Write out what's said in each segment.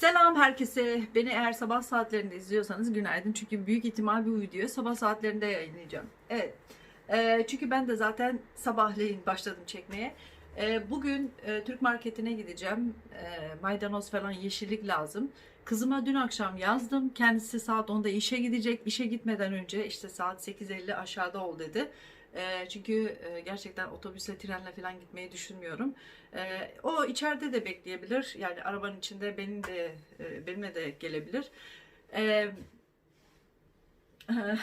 Selam herkese. Beni eğer sabah saatlerinde izliyorsanız günaydın. Çünkü büyük ihtimal bu videoyu sabah saatlerinde yayınlayacağım. Evet. Ee, çünkü ben de zaten sabahleyin başladım çekmeye. Ee, bugün e, Türk marketine gideceğim. Ee, maydanoz falan yeşillik lazım. Kızıma dün akşam yazdım. Kendisi saat 10'da işe gidecek. İşe gitmeden önce işte saat 8.50 aşağıda ol dedi. Ee, çünkü e, gerçekten otobüsle, trenle falan gitmeyi düşünmüyorum. Ee, o içeride de bekleyebilir. Yani arabanın içinde benim de e, benimle de gelebilir. Ee,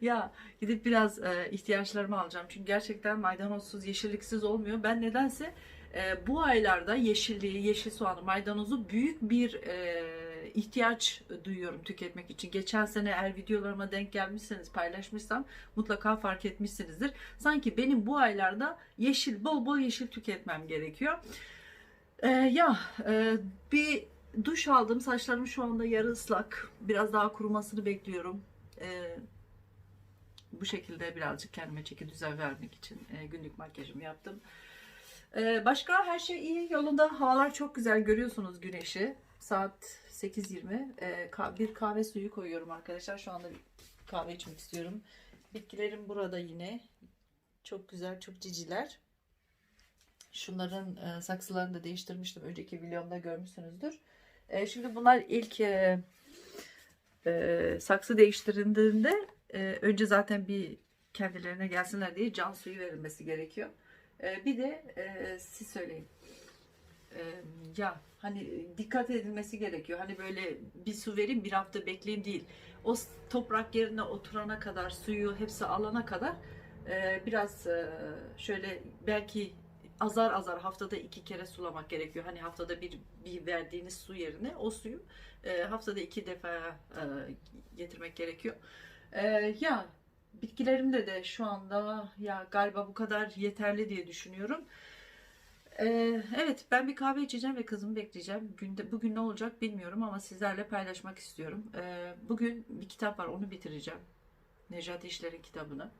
ya gidip biraz e, ihtiyaçlarımı alacağım. Çünkü gerçekten maydanozsuz, yeşilliksiz olmuyor. Ben nedense e, bu aylarda yeşilliği, yeşil soğanı, maydanozu büyük bir e, ihtiyaç duyuyorum tüketmek için. Geçen sene eğer videolarıma denk gelmişseniz paylaşmışsam mutlaka fark etmişsinizdir. Sanki benim bu aylarda yeşil, bol bol yeşil tüketmem gerekiyor. Ee, ya e, bir duş aldım. Saçlarım şu anda yarı ıslak. Biraz daha kurumasını bekliyorum. Ee, bu şekilde birazcık kendime çeki düzen vermek için e, günlük makyajımı yaptım. Ee, başka her şey iyi yolunda. Havalar çok güzel. Görüyorsunuz güneşi. Saat 8.20. Ee, ka- bir kahve suyu koyuyorum arkadaşlar. Şu anda kahve içmek istiyorum. Bitkilerim burada yine. Çok güzel, çok ciciler. Şunların e, saksılarını da değiştirmiştim. Önceki videomda görmüşsünüzdür. E, şimdi bunlar ilk e, e, saksı değiştirildiğinde e, önce zaten bir kendilerine gelsinler diye can suyu verilmesi gerekiyor. E, bir de e, siz söyleyin. E, ya hani dikkat edilmesi gerekiyor. Hani böyle bir su vereyim bir hafta bekleyeyim değil. O toprak yerine oturana kadar suyu hepsi alana kadar e, biraz e, şöyle belki azar azar haftada iki kere sulamak gerekiyor. Hani haftada bir, bir verdiğiniz su yerine o suyu e, haftada iki defa e, getirmek gerekiyor. E, ya bitkilerimde de şu anda ya galiba bu kadar yeterli diye düşünüyorum. E, evet ben bir kahve içeceğim ve kızımı bekleyeceğim. Bugün ne olacak bilmiyorum ama sizlerle paylaşmak istiyorum. E, bugün bir kitap var onu bitireceğim. Necati İşler'in kitabını.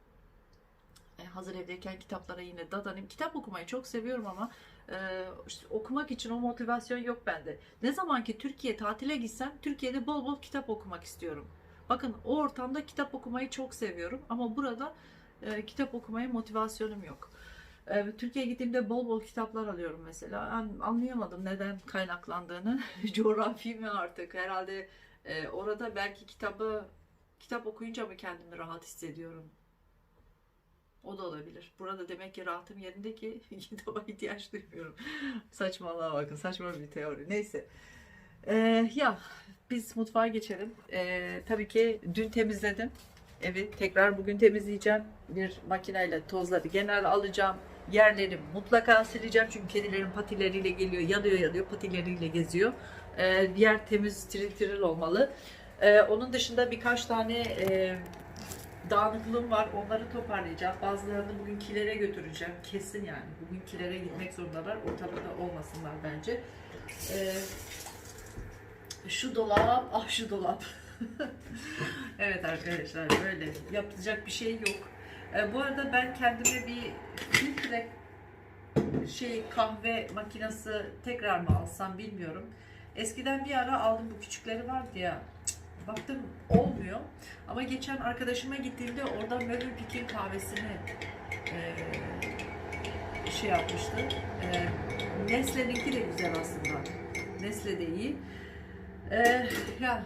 E, hazır evdeyken kitaplara yine dadanayım. Kitap okumayı çok seviyorum ama e, işte okumak için o motivasyon yok bende. Ne zaman ki Türkiye tatile gitsem Türkiye'de bol bol kitap okumak istiyorum. Bakın o ortamda kitap okumayı çok seviyorum ama burada e, kitap okumaya motivasyonum yok. E, Türkiye'ye gittiğimde bol bol kitaplar alıyorum mesela. An- anlayamadım neden kaynaklandığını. Coğrafi mi artık? Herhalde e, orada belki kitabı kitap okuyunca mı kendimi rahat hissediyorum? O da olabilir. Burada demek ki rahatım yerinde ki kitaba ihtiyaç duymuyorum. Saçmalığa bakın. Saçma bir teori. Neyse. Ee, ya biz mutfağa geçelim. Ee, tabii ki dün temizledim. Evi tekrar bugün temizleyeceğim. Bir makineyle tozları genel alacağım. Yerleri mutlaka sileceğim. Çünkü kedilerin patileriyle geliyor. Yanıyor yanıyor patileriyle geziyor. Ee, yer temiz tiril tiril olmalı. Ee, onun dışında birkaç tane e, dağınıklığım var. Onları toparlayacağım. Bazılarını bugün kilere götüreceğim. Kesin yani. Bugün kilere gitmek zorundalar. Ortalıkta olmasınlar bence. Ee, şu dolap, ah şu dolap. evet arkadaşlar böyle yapacak bir şey yok. Ee, bu arada ben kendime bir filtre şey kahve makinesi tekrar mı alsam bilmiyorum. Eskiden bir ara aldım bu küçükleri vardı ya. Baktım olmuyor. Ama geçen arkadaşıma gittiğimde orada Mövenpick'in kahvesini eee, şey yapmıştı. Eee Nestle'ninki de güzel aslında. Nestle de iyi. Eee, ya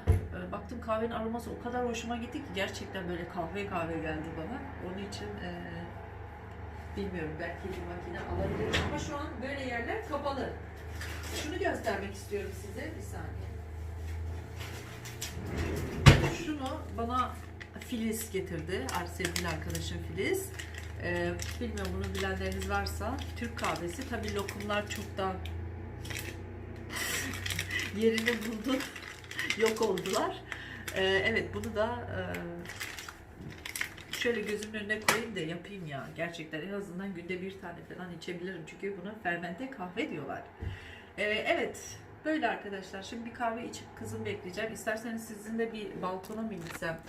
e, baktım kahvenin aroması o kadar hoşuma gitti ki gerçekten böyle kahve kahve geldi bana. Onun için eee, bilmiyorum belki bir makine alabilirim ama şu an böyle yerler kapalı. Şunu göstermek istiyorum size bir saniye. Şunu bana Filiz getirdi. Sevgili arkadaşım Filiz. Ee, bilmiyorum bunu bilenleriniz varsa Türk kahvesi. Tabii lokumlar çoktan yerini buldu. Yok oldular. Ee, evet bunu da e, şöyle gözümün önüne koyayım da yapayım ya. Gerçekten en azından günde bir tane falan içebilirim. Çünkü buna fermente kahve diyorlar. Ee, evet böyle arkadaşlar. Şimdi bir kahve içip kızım bekleyeceğim. İsterseniz sizinle bir balkona mı insem?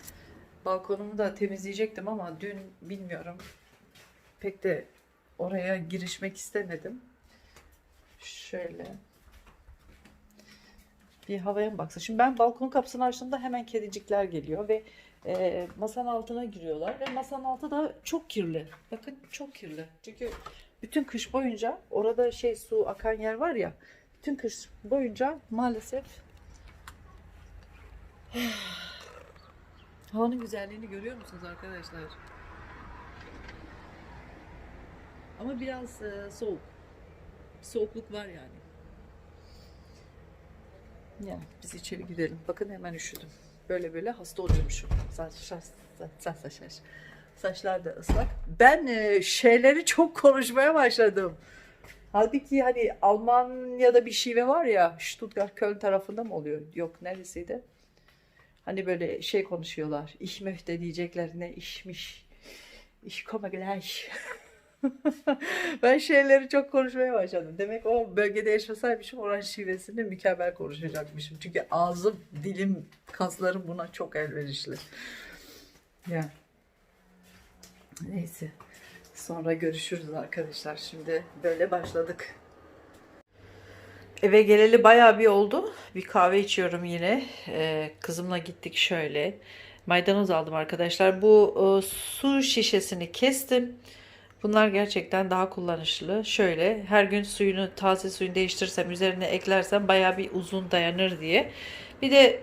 Balkonumu da temizleyecektim ama dün bilmiyorum. Pek de oraya girişmek istemedim. Şöyle. Bir havaya mı baksa? Şimdi ben balkon kapısını açtığımda hemen kedicikler geliyor ve e, masanın altına giriyorlar ve masanın altı da çok kirli. Bakın çok kirli. Çünkü bütün kış boyunca orada şey su akan yer var ya. Bütün kış boyunca maalesef havanın güzelliğini görüyor musunuz arkadaşlar? Ama biraz e, soğuk. Soğukluk var yani. Ya biz içeri gidelim. Bakın hemen üşüdüm. Böyle böyle hasta oluyormuşum. Saç, saç, saç, saç, saç, saç. Saçlar da ıslak. Ben e, şeyleri çok konuşmaya başladım. Halbuki hani Almanya'da bir şive var ya Stuttgart Köln tarafında mı oluyor? Yok neresiydi? Hani böyle şey konuşuyorlar. Ich möchte diyeceklerine işmiş. Ich komme gleich. ben şeyleri çok konuşmaya başladım. Demek o bölgede yaşasaymışım orange şivesini mükemmel konuşacakmışım. Çünkü ağzım, dilim, kaslarım buna çok elverişli. Ya. Neyse. Sonra görüşürüz arkadaşlar. Şimdi böyle başladık. Eve geleli bayağı bir oldu. Bir kahve içiyorum yine. Ee, kızımla gittik şöyle. Maydanoz aldım arkadaşlar. Bu e, su şişesini kestim. Bunlar gerçekten daha kullanışlı. Şöyle her gün suyunu taze suyunu değiştirirsem üzerine eklersem bayağı bir uzun dayanır diye. Bir de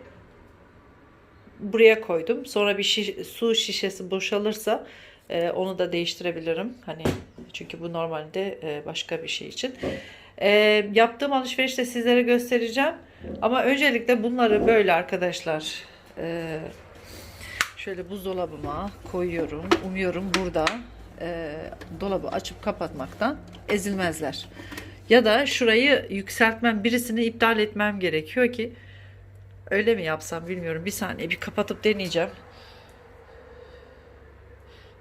buraya koydum. Sonra bir şiş- su şişesi boşalırsa e, onu da değiştirebilirim. Hani çünkü bu normalde e, başka bir şey için. E, yaptığım alışverişi de sizlere göstereceğim. Ama öncelikle bunları böyle arkadaşlar e, şöyle buzdolabıma koyuyorum. Umuyorum burada e, dolabı açıp kapatmaktan ezilmezler. Ya da şurayı yükseltmem, birisini iptal etmem gerekiyor ki öyle mi yapsam bilmiyorum. Bir saniye bir kapatıp deneyeceğim.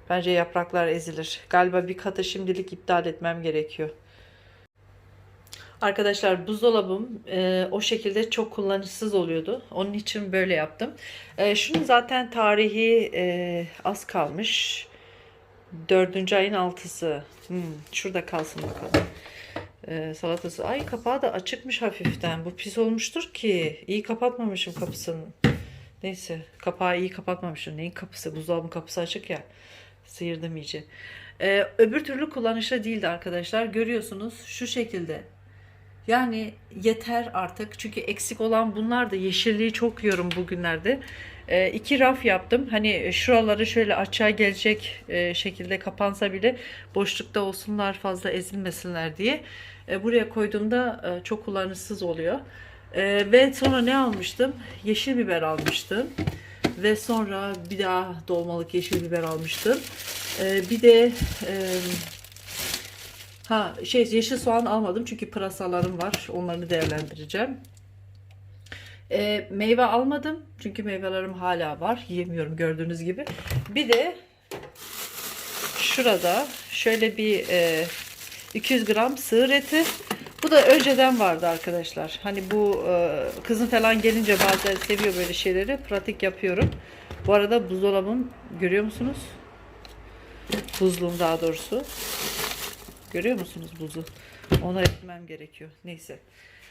Bence yapraklar ezilir. Galiba bir katı şimdilik iptal etmem gerekiyor. Arkadaşlar buzdolabım e, o şekilde çok kullanışsız oluyordu. Onun için böyle yaptım. E, şunun zaten tarihi e, az kalmış. Dördüncü ayın altısı. Hmm, şurada kalsın bakalım. E, salatası. Ay kapağı da açıkmış hafiften. Bu pis olmuştur ki. İyi kapatmamışım kapısını. Neyse kapağı iyi kapatmamışım. Neyin kapısı? Buzdolabının kapısı açık ya. Sıyırdım iyice. E, öbür türlü kullanışlı değildi arkadaşlar. Görüyorsunuz şu şekilde. Yani yeter artık. Çünkü eksik olan bunlar da yeşilliği çok yiyorum bugünlerde. E, iki raf yaptım. Hani şuraları şöyle açığa gelecek e, şekilde kapansa bile boşlukta olsunlar fazla ezilmesinler diye. E, buraya koyduğumda e, çok kullanışsız oluyor. E, ve sonra ne almıştım? Yeşil biber almıştım. Ve sonra bir daha dolmalık yeşil biber almıştım. E, bir de e, Ha şey yeşil soğan almadım çünkü pırasalarım var. Onları değerlendireceğim. E, meyve almadım çünkü meyvelerim hala var. Yiyemiyorum gördüğünüz gibi. Bir de şurada şöyle bir e, 200 gram sığır eti. Bu da önceden vardı arkadaşlar. Hani bu e, kızım falan gelince bazen seviyor böyle şeyleri. Pratik yapıyorum. Bu arada buzdolabım görüyor musunuz? Buzluğum daha doğrusu. Görüyor musunuz buzu? Onu etmem gerekiyor. Neyse.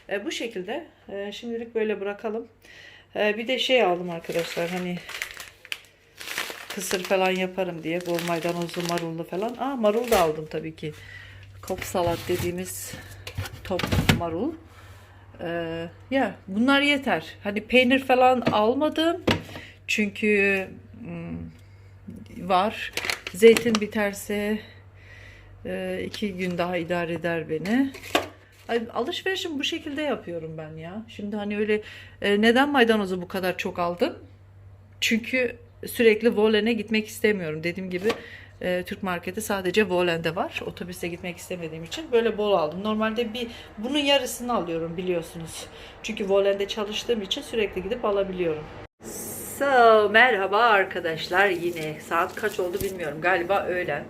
E, bu şekilde e, şimdilik böyle bırakalım. E, bir de şey aldım arkadaşlar hani kısır falan yaparım diye bol maydanozlu marullu falan. Aa marul da aldım tabii ki. Kop salat dediğimiz top marul. E, ya bunlar yeter. Hani peynir falan almadım. Çünkü hmm, var. Zeytin biterse ee, iki gün daha idare eder beni. Alışverişimi bu şekilde yapıyorum ben ya. Şimdi hani öyle e, neden maydanozu bu kadar çok aldım? Çünkü sürekli Volen'e gitmek istemiyorum. Dediğim gibi e, Türk marketi sadece Volen'de var. Otobüse gitmek istemediğim için böyle bol aldım. Normalde bir bunun yarısını alıyorum biliyorsunuz. Çünkü Volen'de çalıştığım için sürekli gidip alabiliyorum. So, merhaba arkadaşlar yine. Saat kaç oldu bilmiyorum. Galiba öğlen.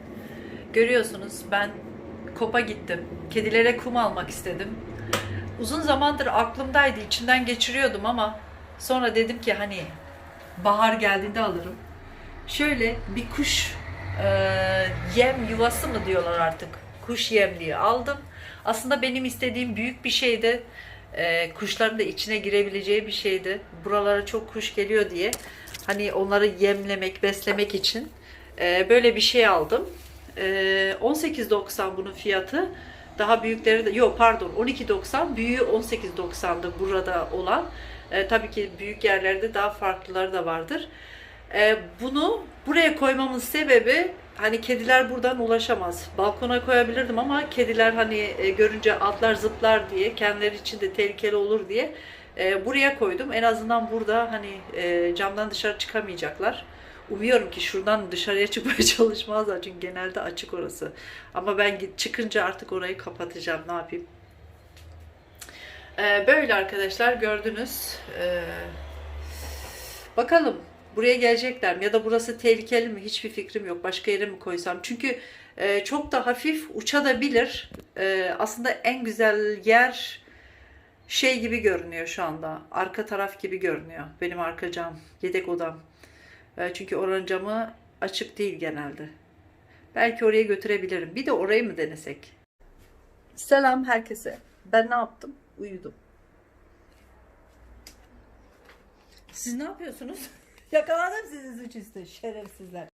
Görüyorsunuz ben kopa gittim. Kedilere kum almak istedim. Uzun zamandır aklımdaydı, içinden geçiriyordum ama sonra dedim ki hani bahar geldiğinde alırım. Şöyle bir kuş e, yem yuvası mı diyorlar artık. Kuş yemliği aldım. Aslında benim istediğim büyük bir şeydi. e, kuşların da içine girebileceği bir şeydi. Buralara çok kuş geliyor diye hani onları yemlemek, beslemek için e, böyle bir şey aldım. E, 18.90 bunun fiyatı. Daha büyükleri de yok pardon 12.90 büyüğü 18.90'dı burada olan. E, tabii ki büyük yerlerde daha farklıları da vardır. E, bunu buraya koymamın sebebi hani kediler buradan ulaşamaz. Balkona koyabilirdim ama kediler hani e, görünce atlar zıplar diye kendileri için de tehlikeli olur diye e, buraya koydum. En azından burada hani e, camdan dışarı çıkamayacaklar. Umuyorum ki şuradan dışarıya çıkmaya çalışmazlar çünkü genelde açık orası. Ama ben çıkınca artık orayı kapatacağım. Ne yapayım? E, böyle arkadaşlar gördünüz. E, bakalım buraya gelecekler mi ya da burası tehlikeli mi hiçbir fikrim yok. Başka yere mi koysam? Çünkü e, çok da hafif uçabilir. E, aslında en güzel yer şey gibi görünüyor şu anda. Arka taraf gibi görünüyor. Benim arka cam, yedek odam. E, çünkü oranın camı açık değil genelde. Belki oraya götürebilirim. Bir de orayı mı denesek? Selam herkese. Ben ne yaptım? Uyudum. Siz ne yapıyorsunuz? Yakaladım sizi suçüstü şerefsizler.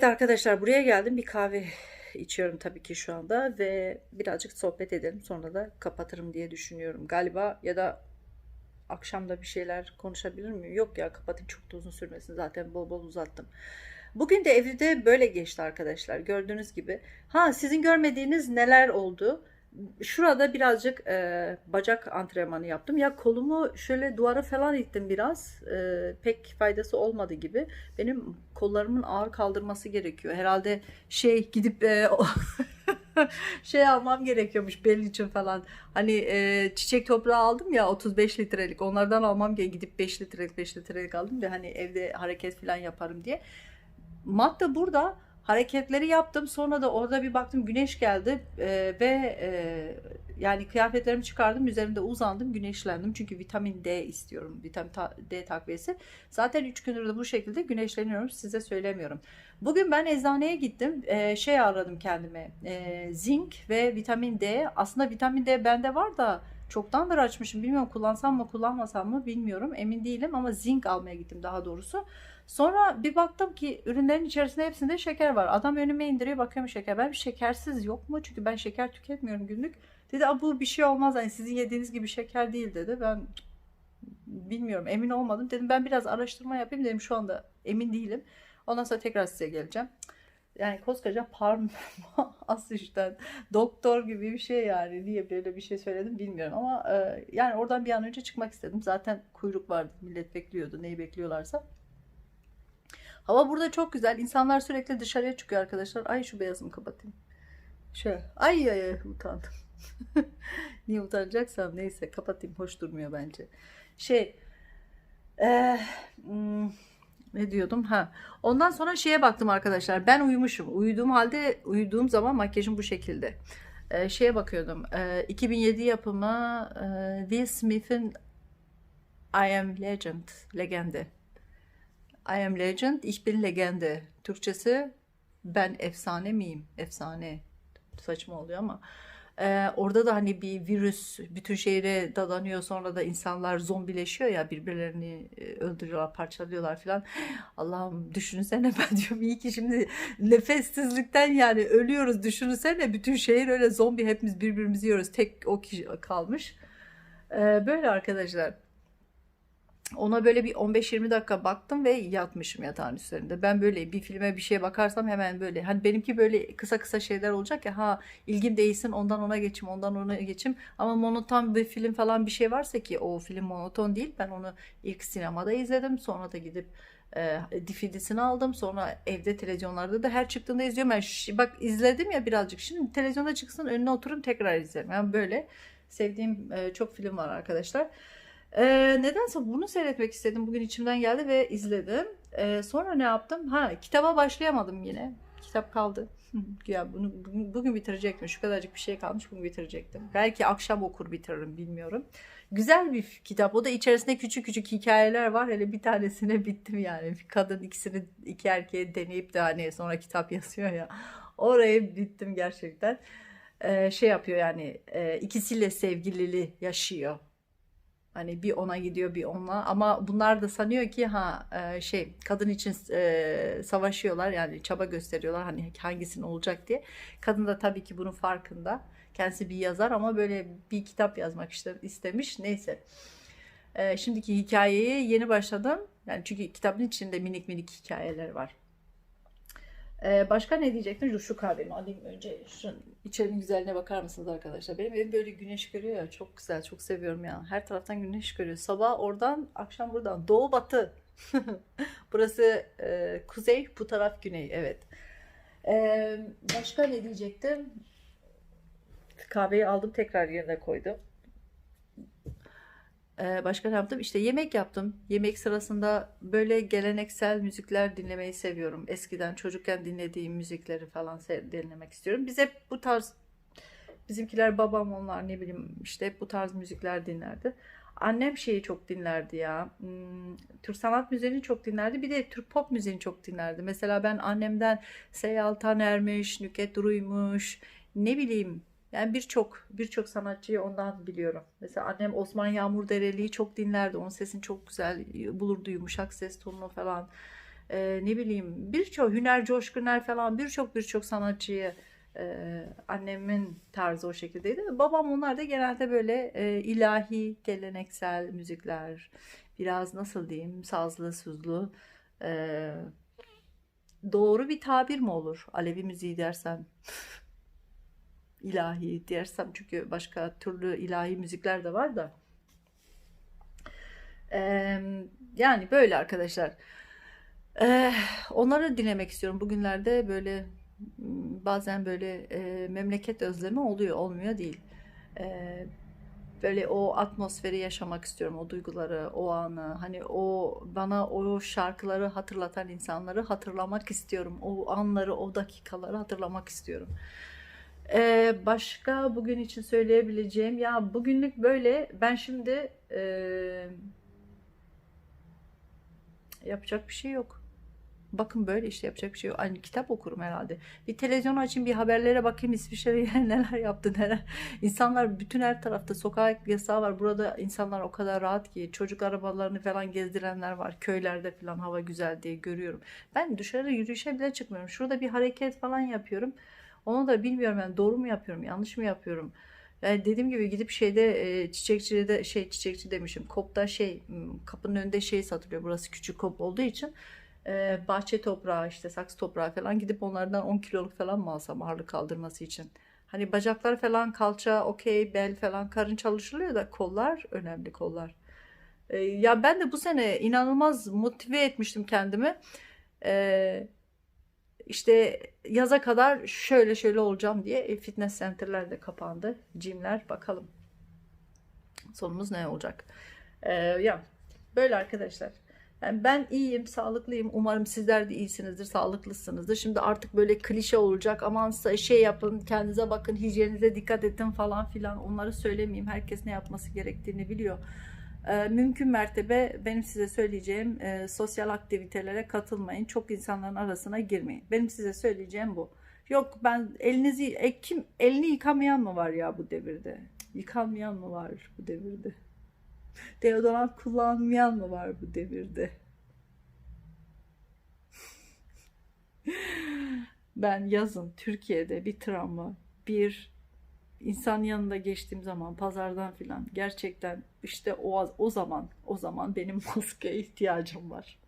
Evet arkadaşlar buraya geldim. Bir kahve içiyorum tabii ki şu anda ve birazcık sohbet edelim. Sonra da kapatırım diye düşünüyorum. Galiba ya da akşamda bir şeyler konuşabilir miyim? Yok ya kapatayım çok da uzun sürmesin. Zaten bol bol uzattım. Bugün de evde böyle geçti arkadaşlar. Gördüğünüz gibi. Ha sizin görmediğiniz neler oldu? Şurada birazcık e, bacak antrenmanı yaptım. Ya kolumu şöyle duvara falan ittim biraz. E, pek faydası olmadı gibi. Benim kollarımın ağır kaldırması gerekiyor. Herhalde şey gidip e, şey almam gerekiyormuş belli için falan. Hani e, çiçek toprağı aldım ya 35 litrelik. Onlardan almam gerekiyor. Gidip 5 litrelik 5 litrelik aldım da hani evde hareket falan yaparım diye. Mat da burada hareketleri yaptım. Sonra da orada bir baktım güneş geldi e, ve e, yani kıyafetlerimi çıkardım. Üzerinde uzandım, güneşlendim. Çünkü vitamin D istiyorum. Vitamin ta- D takviyesi. Zaten 3 gündür de bu şekilde güneşleniyorum. Size söylemiyorum. Bugün ben eczaneye gittim. E, şey aradım kendime. E, zinc ve vitamin D. Aslında vitamin D bende var da çoktandır açmışım. Bilmiyorum kullansam mı kullanmasam mı bilmiyorum. Emin değilim ama zinc almaya gittim daha doğrusu. Sonra bir baktım ki ürünlerin içerisinde hepsinde şeker var. Adam önüme indiriyor bakıyorum şeker. Ben şekersiz yok mu? Çünkü ben şeker tüketmiyorum günlük. Dedi "Aa, bu bir şey olmaz. Yani sizin yediğiniz gibi şeker değil dedi. Ben bilmiyorum emin olmadım. Dedim ben biraz araştırma yapayım dedim şu anda emin değilim. Ondan sonra tekrar size geleceğim. Yani koskoca parma asistan doktor gibi bir şey yani niye böyle bir şey söyledim bilmiyorum ama e, yani oradan bir an önce çıkmak istedim. Zaten kuyruk vardı millet bekliyordu neyi bekliyorlarsa. Hava burada çok güzel. İnsanlar sürekli dışarıya çıkıyor arkadaşlar. Ay şu beyazımı kapatayım. Şöyle. Ay ay ay utandım. Niye utanacaksam neyse kapatayım. Hoş durmuyor bence. Şey eh, hmm, ne diyordum? Ha. Ondan sonra şeye baktım arkadaşlar. Ben uyumuşum. Uyuduğum halde uyuduğum zaman makyajım bu şekilde. Eh, şeye bakıyordum. Eh, 2007 yapımı eh, Will Smith'in I Am Legend. Legendi. I am legend, ich bin legende. Türkçesi ben efsane miyim? Efsane. Saçma oluyor ama. Ee, orada da hani bir virüs bütün şehre dadanıyor sonra da insanlar zombileşiyor ya birbirlerini e, öldürüyorlar, parçalıyorlar filan. Allah'ım düşünsene ben diyorum iyi ki şimdi nefessizlikten yani ölüyoruz düşünsene bütün şehir öyle zombi hepimiz birbirimizi yiyoruz. Tek o kişi kalmış. Ee, böyle arkadaşlar. Ona böyle bir 15-20 dakika baktım ve yatmışım yatağın üzerinde. Ben böyle bir filme bir şeye bakarsam hemen böyle. Hani benimki böyle kısa kısa şeyler olacak ya. Ha ilgim değilsin ondan ona geçim ondan ona geçim. Ama monoton bir film falan bir şey varsa ki o film monoton değil. Ben onu ilk sinemada izledim. Sonra da gidip e, DVD'sini aldım. Sonra evde televizyonlarda da her çıktığında izliyorum. Ben şi- bak izledim ya birazcık. Şimdi televizyonda çıksın önüne oturup tekrar izlerim. Yani böyle sevdiğim e, çok film var arkadaşlar. Ee, nedense bunu seyretmek istedim. Bugün içimden geldi ve izledim. Ee, sonra ne yaptım? Ha, kitaba başlayamadım yine. Kitap kaldı. Ya bunu bugün, bitirecektim. Şu kadarcık bir şey kalmış bugün bitirecektim. Belki akşam okur bitiririm bilmiyorum. Güzel bir kitap. O da içerisinde küçük küçük hikayeler var. Hele bir tanesine bittim yani. Bir kadın ikisini iki erkeğe deneyip de hani sonra kitap yazıyor ya. Oraya bittim gerçekten. Ee, şey yapıyor yani e, ikisiyle sevgilili yaşıyor. Hani bir ona gidiyor bir ona ama bunlar da sanıyor ki ha e, şey kadın için e, savaşıyorlar yani çaba gösteriyorlar hani hangisinin olacak diye. Kadın da tabii ki bunun farkında. Kendisi bir yazar ama böyle bir kitap yazmak işte istemiş. Neyse. E, şimdiki hikayeyi yeni başladım. Yani çünkü kitabın içinde minik minik hikayeler var. Ee, başka ne diyecektim? Dur şu kahvemi alayım önce. Şu içerinin güzelliğine bakar mısınız arkadaşlar? Benim evim böyle güneş görüyor ya. Çok güzel, çok seviyorum ya. Her taraftan güneş görüyor. Sabah oradan, akşam buradan. Doğu batı. Burası e, kuzey, bu taraf güney. Evet. Ee, başka ne diyecektim? Kahveyi aldım tekrar yerine koydum. Ee, başka ne yaptım? İşte yemek yaptım. Yemek sırasında böyle geleneksel müzikler dinlemeyi seviyorum. Eskiden çocukken dinlediğim müzikleri falan dinlemek istiyorum. Biz hep bu tarz bizimkiler babam onlar ne bileyim işte hep bu tarz müzikler dinlerdi. Annem şeyi çok dinlerdi ya. Hmm, Türk sanat müziğini çok dinlerdi. Bir de Türk pop müziğini çok dinlerdi. Mesela ben annemden Seyal Taner'miş, Nüket Duru'ymuş, ne bileyim yani birçok birçok sanatçıyı ondan biliyorum. Mesela annem Osman Yağmur Dereli'yi çok dinlerdi. Onun sesini çok güzel bulurdu, yumuşak ses tonunu falan. e, ne bileyim birçok Hüner Coşkuner falan birçok birçok sanatçıyı e, annemin tarzı o şekildeydi. Babam onlar da genelde böyle e, ilahi, geleneksel müzikler, biraz nasıl diyeyim sazlı, suzlu. e, doğru bir tabir mi olur? Alevi müziği dersem. ilahi dersem çünkü başka türlü ilahi müzikler de var da. Eee, yani böyle arkadaşlar. Eee, onları dinlemek istiyorum. Bugünlerde böyle bazen böyle e, memleket özlemi oluyor, olmuyor değil. Eee, böyle o atmosferi yaşamak istiyorum, o duyguları, o anı. Hani o bana o şarkıları hatırlatan insanları hatırlamak istiyorum. O anları, o dakikaları hatırlamak istiyorum. Ee, başka bugün için söyleyebileceğim ya bugünlük böyle ben şimdi e, yapacak bir şey yok. Bakın böyle işte yapacak bir şey yok. Aynı kitap okurum herhalde. Bir televizyon açayım bir haberlere bakayım İsviçre neler yaptı neler. İnsanlar bütün her tarafta sokak yasağı var. Burada insanlar o kadar rahat ki çocuk arabalarını falan gezdirenler var. Köylerde falan hava güzel diye görüyorum. Ben dışarı yürüyüşe bile çıkmıyorum. Şurada bir hareket falan yapıyorum. Onu da bilmiyorum yani doğru mu yapıyorum, yanlış mı yapıyorum? Yani dediğim gibi gidip şeyde e, çiçekçide de şey çiçekçi demişim. Kopta şey kapının önünde şey satılıyor. Burası küçük kop olduğu için e, bahçe toprağı işte saksı toprağı falan gidip onlardan 10 kiloluk falan mı alsam ağırlık kaldırması için. Hani bacaklar falan kalça okey bel falan karın çalışılıyor da kollar önemli kollar. E, ya ben de bu sene inanılmaz motive etmiştim kendimi. E, işte yaza kadar şöyle şöyle olacağım diye e, fitness center'lar da kapandı. Gym'ler bakalım sonumuz ne olacak. Ee, ya böyle arkadaşlar. Yani ben iyiyim, sağlıklıyım. Umarım sizler de iyisinizdir, sağlıklısınızdır. Şimdi artık böyle klişe olacak. Aman şey yapın, kendinize bakın, hijyeninize dikkat edin falan filan. Onları söylemeyeyim. Herkes ne yapması gerektiğini biliyor. Ee, mümkün mertebe benim size söyleyeceğim e, sosyal aktivitelere katılmayın. Çok insanların arasına girmeyin. Benim size söyleyeceğim bu. Yok ben elinizi e, kim elini yıkamayan mı var ya bu devirde? Yıkanmayan mı var bu devirde? Deodorant kullanmayan mı var bu devirde? Ben yazın Türkiye'de bir travma, bir insan yanında geçtiğim zaman pazardan filan gerçekten işte o o zaman o zaman benim maskeye ihtiyacım var.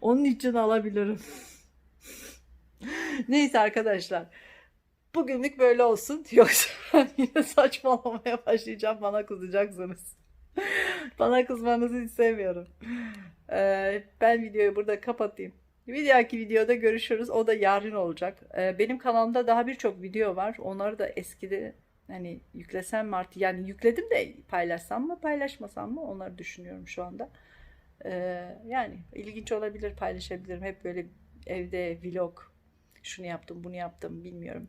Onun için alabilirim. Neyse arkadaşlar. Bugünlük böyle olsun. Yoksa yine saçmalamaya başlayacağım. Bana kızacaksınız. Bana kızmanızı istemiyorum. Ee, ben videoyu burada kapatayım. Bir dahaki videoda görüşürüz. O da yarın olacak. Ee, benim kanalımda daha birçok video var. Onları da eskide hani yüklesem mi artık yani yükledim de paylaşsam mı paylaşmasam mı onları düşünüyorum şu anda. Ee, yani ilginç olabilir paylaşabilirim. Hep böyle evde vlog şunu yaptım bunu yaptım bilmiyorum.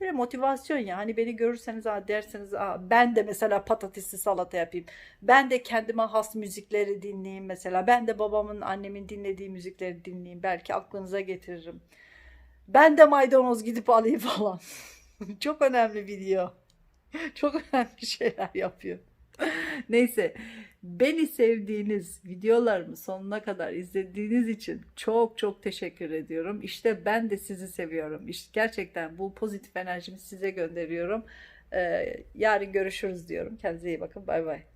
Böyle motivasyon ya hani beni görürseniz aa, derseniz aa, ben de mesela patatesli salata yapayım. Ben de kendime has müzikleri dinleyeyim mesela. Ben de babamın annemin dinlediği müzikleri dinleyeyim. Belki aklınıza getiririm. Ben de maydanoz gidip alayım falan. Çok önemli video. Çok önemli şeyler yapıyor. Neyse beni sevdiğiniz videolarımı sonuna kadar izlediğiniz için çok çok teşekkür ediyorum. İşte ben de sizi seviyorum. İşte gerçekten bu pozitif enerjimi size gönderiyorum. Ee, yarın görüşürüz diyorum. Kendinize iyi bakın. Bay bay.